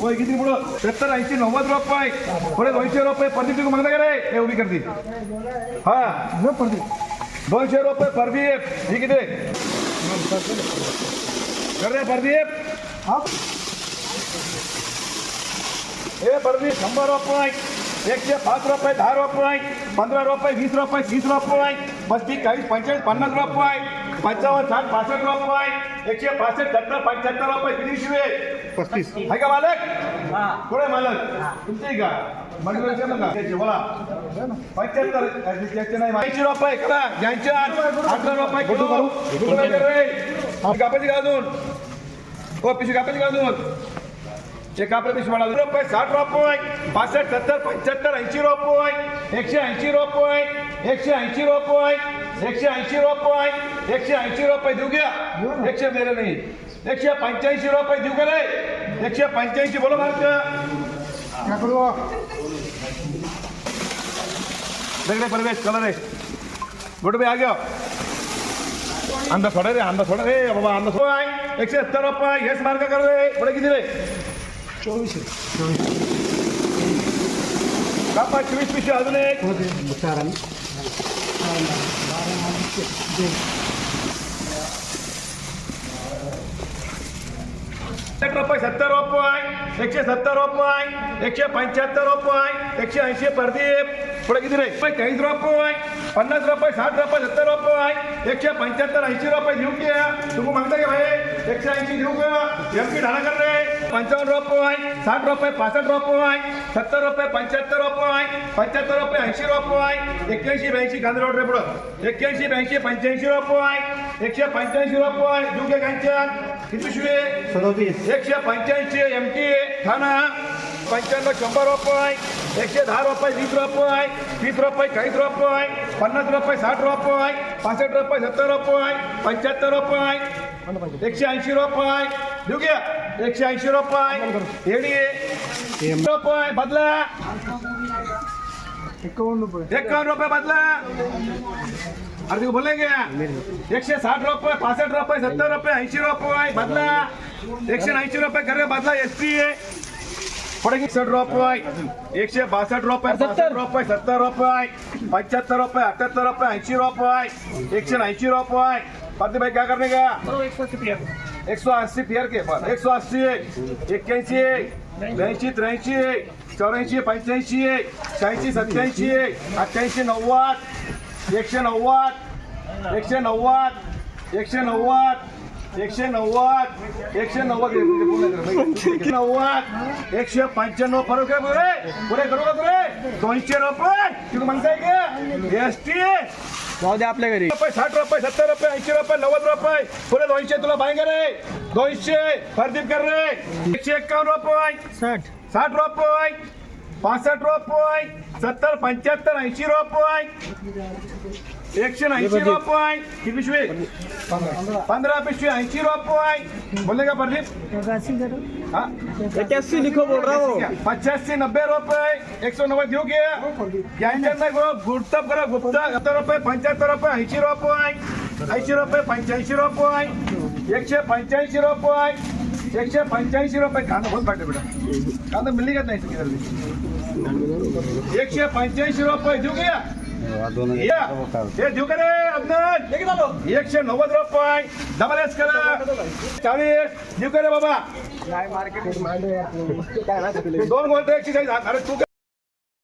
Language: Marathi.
वय किती पुढं? सत्तर ऐंशी नव्वद रुपये पुढे दोनशे रुपये परदीप तू मागता का रे? हे उभी करते हा. न परदीप दोनशे रुपये परदीप. ही किती? कर रे परदीप. हे परदीप शंभर रुपये एकशे पाच रुपये दहा रुपये पंधरा रुपये वीस रुपये तीस रुपये पस्तीस चाळीस पंचेचाळीस पन्नास रुपये पंचावन्न साठ पासष्ट रुपये एकशे पासष्ट सत्तर पंच्याहत्तर रुपये किती शिवे पस्तीस. आहे का मालक? कोण आहे मालक. तुमचे आहे का मंडळाचे नका त्याचे बोला. पंच्याहत्तर त्याचे नाही ऐंशी रुपये करा. ज्यांच्या अठरा रुपये किलो. कापायची का अजून हो पिशवी कापायची का अजून ते कापड पिशवी रुपये साठ रुपये. पासष्ट सत्तर पंच्याहत्तर ऐंशी रुपये. एकशे ऐंशी रुपये. एकशे ऐंशी रुपये. एकशे ऐंशी रुपये. एकशे ऐंशी रुपये देऊ घ्या. एकशे मेरे नाही. एकशे पंच्याऐंशी रुपये देऊ का रे एकशे पंच्याऐंशी बोलो भारत देखणे परवेश कलर आहे. गुड बे आ गया अंदा थोडा रे अंदा थोडा रे बाबा अंदा थोडा आहे. एकशे सत्तर रुपये हेच मार्ग कर रे. पुढे किती रे? चोवीस कापा चोवीस पिशवी अजून एक. साठ रुपये सत्तर रुपये एकशे सत्तर रुपये एकशे पंच्याहत्तर रुपये एकशे ऐंशी प्रदीप. पुढे किती रे? चाळीस रुपये पन्नास रुपये साठ रुपये सत्तर रुपये एकशे पंच्याहत्तर ऐंशी रुपये देऊ घ्या तुम्ही मागता का भाई एकशे ऐंशी देऊ का? एम पी ढाणा कर रे पंचावन्न रुपये साठ रुपये पासष्ट रुपये सत्तर रुपये पंच्याहत्तर रुपये पंच्याहत्तर रुपये ऐंशी रुपये एक्क्याऐंशी ब्याऐंशी गांधी रोड रे पुढं. एक्क्याऐंशी ब्याऐंशी पंच्याऐंशी रुपये एकशे पंच्याऐंशी रुपये देऊ घ्या किती पिशवी सदोतीस. एकशे पंच्याऐंशी एम टी. ठाणा. पंच्याण्णव शंभर रुपये एकशे दहा रुपये वीस रुपये तीस रुपये चाळीस रुपये पन्नास रुपये साठ रुपये पासष्ट रुपये सत्तर रुपये पंच्याहत्तर रुपये एकशे ऐंशी रुपये. देऊ घ्या एकशे ऐंशी रुपये. रुपये बदला. एकावन्न रुपये. एकावन्न रुपये बदला. अरे तू बोले क्या एकशे साठ रुपये पासष्ट रुपये सत्तर रुपये ऐंशी रुपये बदला. एकशे ऐंशी रुपये कर बदला एस टी एकसष्ट रुपये एकशे बासष्ट रुपये सत्तर। रुपये सत्तर रुपये पंच्याहत्तर रुपये अठ्याहत्तर रुपये ऐंशी रुपये एकशे ऐंशी रुपये पार्टी भाई क्या करने का एक सौ अस्सी पेयर के पास एक सौ अस्सी एक्क्याऐंशी ब्याऐंशी त्र्याऐंशी चौऱ्याऐंशी पंच्याऐंशी शहाऐंशी सत्याऐंशी अठ्ठ्याऐंशी नव्वद एकशे नव्वद एकशे नव्वद एकशे नव्वद एकशे नव्वद. एकशे नव्वद एकशे नव्वद. एकशे पंच्याण्णव फरक आहे पुरे पुरे करू का तुरे दोनशे रुपये. तुम्ही म्हणताय का? S T. जाऊ दे आपल्या घरी. रुपये साठ रुपये सत्तर रुपये ऐंशी रुपये नव्वद रुपये. पुढे दोनशे तुला बाहेर रे दोनशे. फरदीप कर रे. एकशे एक्कावन्न रुपये. साठ. साठ रुपये. पासष्ट रुपये सत्तर पंच्याहत्तर ऐंशी रुपये एकशे ऐंशी रुपये. किती पिशवी? पंधरा. पिशवी ऐंशी रुपये. बोलले का प्रदीप? हा? लिखो बोल रहा हो. पचासी नब्बे रुपये. एक सौ नब्बे देऊ घे. यांच्यात नाही गो गुप्ता करा गुप्ता. सत्तर रुपये पंच्याहत्तर रुपये ऐंशी रुपये. ऐंशी रुपये पंच्याऐंशी रुपये. एकशे पंच्याऐंशी रुपये. एकशे पंच्याऐंशी रुपये कांदा बोल पाठव बेटा. कांदा मिळली का नाही एकशे पंच्याऐंशी रुपये देऊ हे देऊ का रे अब्दुल? एकशे नव्वद रुपये. डबल एस करा. चाळीस. देऊ का रे बाबा? दोन गोल्ड एकशे चाळीस. अरे तू